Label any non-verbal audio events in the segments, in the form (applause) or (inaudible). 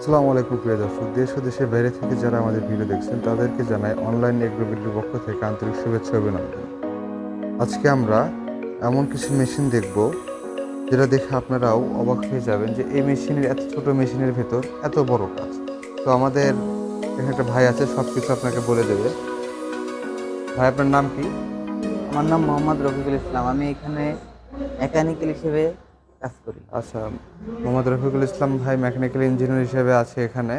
আসসালামু আলাইকুম প্রিয় দর্শক, দেশ ও দেশের বাইরে থেকে যারা আমাদের ভিডিও দেখছেন, তাদেরকে জানাই অনলাইন এগ্রোবিলির পক্ষ থেকে আন্তরিক শুভেচ্ছা অভিনন্দন। আজকে আমরা এমন কিছু মেশিন দেখব, যেটা দেখে আপনারাও অবাক হয়ে যাবেন যে এই মেশিনের, এত ছোট মেশিনের ভেতর এত বড় কাজ। তো আমাদের এখানে একটা ভাই আছে সব কিছু আপনাকে বলে দেবে। ভাই, আপনার নাম কি? আমার নাম মোহাম্মদ রফিকুল ইসলাম। আমি এখানে মেকানিক্যাল হিসেবে কাজ করি। আচ্ছা মোহাম্মদ রফিকুল ইসলাম ভাই মেকানিক্যাল ইঞ্জিনিয়ার হিসেবে আছে এখানে।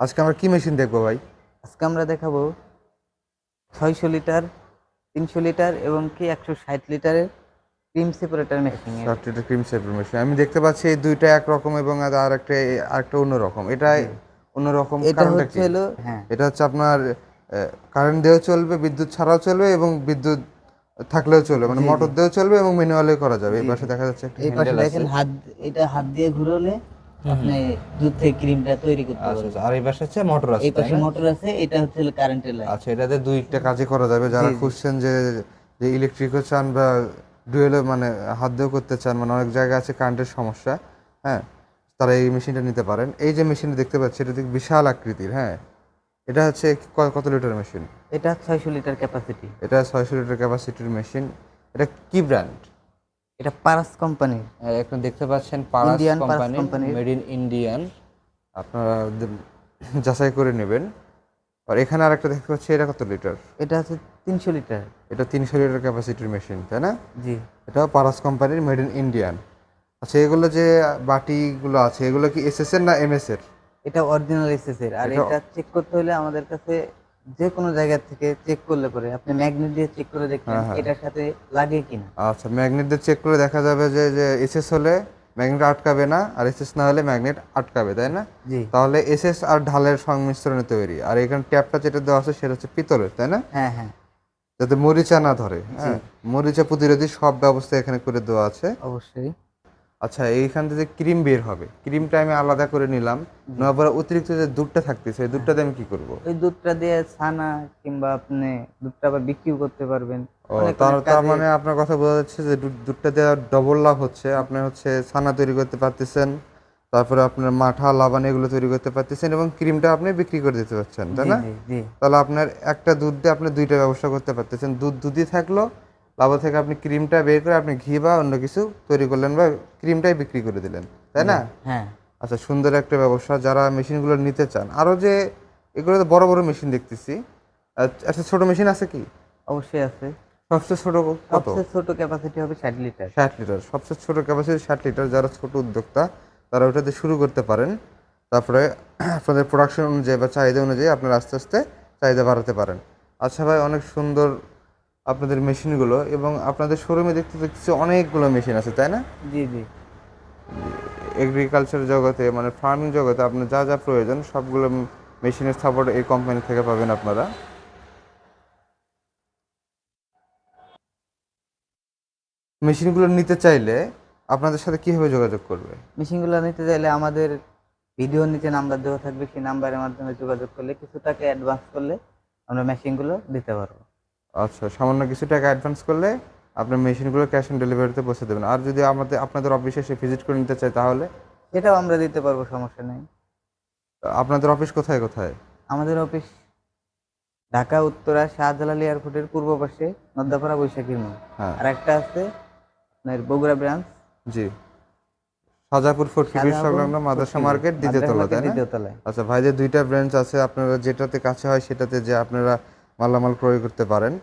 আজকে আমরা কি মেশিন দেখব ভাই? আজকে আমরা দেখাবো ছয়শো লিটার তিনশো লিটার এবং কি একশো ষাট লিটারের ক্রিম সেপারেটার মেশিন ষাট লিটার ক্রিম সেপার মেশিন আমি দেখতে পাচ্ছি এই দুইটা একরকম এবং আর একটা আরেকটা অন্যরকম এটা অন্যরকম এটা হচ্ছে হ্যাঁ। এটা হচ্ছে আপনার কারেন্ট দিয়েও চলবে বিদ্যুৎ ছাড়াও চলবে এবং বিদ্যুৎ থাকলেও চলবে মানে মোটর দিয়েও চলবে এবং ম্যানুয়ালে করা যাবে। এই পাশে দেখা যাচ্ছে একটা এই পাশে হ্যান্ডেল আছে। দেখেন হাত এটা হাত দিয়ে ঘুরলে আপনি দুধ থেকে ক্রিমটা তৈরি করতে আচ্ছা পারবেন। আচ্ছা, আর এই পাশে হচ্ছে মোটর আছে এই পাশে মোটর আছে এটা হচ্ছে কারেন্টের লাইন আচ্ছা এটাতে দুইটা কাজে করা যাবে। যারা খুঁজছেন যে যে ইলেকট্রিকও চান বা ডুয়েলও মানে হাত দিয়েও করতে চান মানে অনেক জায়গায় আছে কারেন্টের সমস্যা হ্যাঁ তারা এই মেশিনটা নিতে পারেন। এই যে মেশিনটা দেখতে পাচ্ছি এটা দেখি বিশাল আকৃতির হ্যাঁ। এটা হচ্ছে কত লিটার মেশিন? এটা ছয়শো লিটার ক্যাপাসিটি এটা ছয়শো লিটার ক্যাপাসিটির মেশিন। এটা কি ব্র্যান্ড এটা পারাস কোম্পানি এখন দেখতে পাচ্ছেন Paras company made in Indian আপনারা যাচাই করে নেবেন। আর এখানে আরেকটা দেখতে পাচ্ছি এটা কত লিটার? এটা হচ্ছে তিনশো লিটার। এটা তিনশো লিটার ক্যাপাসিটির মেশিন তাই না? জি। এটাও পারাস কোম্পানির মেড ইন ইন্ডিয়ান আচ্ছা এগুলো যে বাটিগুলো আছে এগুলো কি এস এস এর না এম এস এর এটা অরিজিনাল এসএস এর। আর এটা- চেক করতে হলে আমাদের কাছে যে কোনো জায়গা থেকে চেক করলে পরে আপনি ম্যাগনেট দিয়ে চেক করে দেখবেন হ্যাঁ, হ্যাঁ। এটার সাথে লাগে কিনা। আচ্ছা ম্যাগনেট দিয়ে চেক করে দেখা যাবে যে যে এসএস হলে ম্যাগনেট আটকাবে না আর এসএস না হলে ম্যাগনেট আটকাবে তাই না? জি। তাহলে এসএস আর ঢালের সংমিশ্রণে তৈরি। আর এখানে ট্যাপটা যেটা দেওয়া আছে সেটা হচ্ছে পিতলের তাই না? হ্যাঁ হ্যাঁ। যাতে মরিচা না ধরে হ্যাঁ। মরিচা প্রতিরোধী সব ব্যবস্থা এখানে করে দেওয়া আছে। অবশ্যই। আচ্ছা এইখান থেকে ক্রিম বের হবে। ক্রিমটা আমি আলাদা করে নিলাম। নেওয়ার পরে অতিরিক্ত যে দুধটা থাকতেছে এই দুধটা দিয়ে আমি কি করব? ওই দুধটা দিয়ে ছানা কিংবা আপনি দুধটা আবার বিক্রিও করতে পারবেন। তার মানে আপনার কথা বোঝা যাচ্ছে যে দুধ- দুধটা দেওয়া ডবল লাভ হচ্ছে। আপনি হচ্ছে ছানা তৈরি করতে পারতেছেন তারপরে আপনার মাঠা লাবান এগুলো তৈরি করতে পারতেছেন এবং ক্রিমটা আপনি বিক্রি করে দিতে পারছেন তাই না? তাহলে আপনার একটা দুধ দিয়ে আপনি দুইটা ব্যবসা করতে পারতেছেন। দুধ দুধই থাকল লাভ থেকে আপনি ক্রিমটা বের করে আপনি ঘি বা অন্য কিছু তৈরি করলেন বা ক্রিমটাই বিক্রি করে দিলেন তাই না? হ্যাঁ আচ্ছা সুন্দর একটা ব্যবসা যারা মেশিনগুলো নিতে চান। আরও যে এগুলো তো বড় বড় মেশিন দেখতেছি। আচ্ছা আচ্ছা, ছোট মেশিন আছে কি? অবশ্যই আছে। সবচেয়ে ছোট কত? সবচেয়ে ছোট ক্যাপাসিটি হবে ষাট লিটার। ষাট লিটার। সবচেয়ে ছোট ক্যাপাসিটি ষাট লিটার। যারা ছোট উদ্যোক্তা তারা ওটাতে শুরু করতে পারেন। তারপরে (clears throat) আপনাদের প্রোডাকশন অনুযায়ী বা চাহিদা অনুযায়ী আপনারা আস্তে আস্তে চাহিদা বাড়াতে পারেন। আচ্ছা ভাই অনেক সুন্দর আপনাদের মেশিনগুলো এবং আপনাদের শোরুমে দেখতে দেখছি অনেকগুলো মেশিন আছে তাই না? জি জি। এগ্রিকালচার জগতে মানে ফার্মিং জগতে আপনার যা যা প্রয়োজন সবগুলো মেশিনের সাপোর্ট এই কোম্পানি থেকে পাবেন আপনারা। মেশিনগুলো নিতে চাইলে আপনাদের সাথে কীভাবে যোগাযোগ করবে? মেশিনগুলো নিতে চাইলে আমাদের ভিডিও নিচে নাম্বার দেওয়া থাকবে সেই নাম্বারের মাধ্যমে যোগাযোগ করলে কিছু টাকা অ্যাডভান্স করলে আমরা মেশিনগুলো দিতে পারব। আচ্ছা সামান্য কিছু টাকা অ্যাডভান্স করলে আপনার মেশিনগুলো ক্যাশ অন ডেলিভারিতে পৌঁছে দেবেন। আর যদি আমাদের আপনাদের অফিসে এসে ভিজিট করে নিতে চাই তাহলে? এটাও আমরা দিতে পারব সমস্যা নেই। আপনাদের অফিস কোথায় কোথায়? আমাদের অফিস ঢাকা উত্তরা শাহজালাল এয়ারপোর্টের পূর্ব পাশে নদ্দাপাড়া বৈশাখীর মোড়। হ্যাঁ। আর একটা আছে আপনার বগুড়া ব্রাঞ্চ জি। সাজাপুর ফোর্ট শাহজাহানপুর সংলগ্ন মাদ্রাসা মার্কেট দ্বিতীয় তলা তাই না আচ্ছা ভাইদের দুইটা ব্রাঞ্চ আছে আপনারা যেটাতে কাছে হয় সেটাতে যে আপনারা মালামাল ক্রয় করতে পারেন।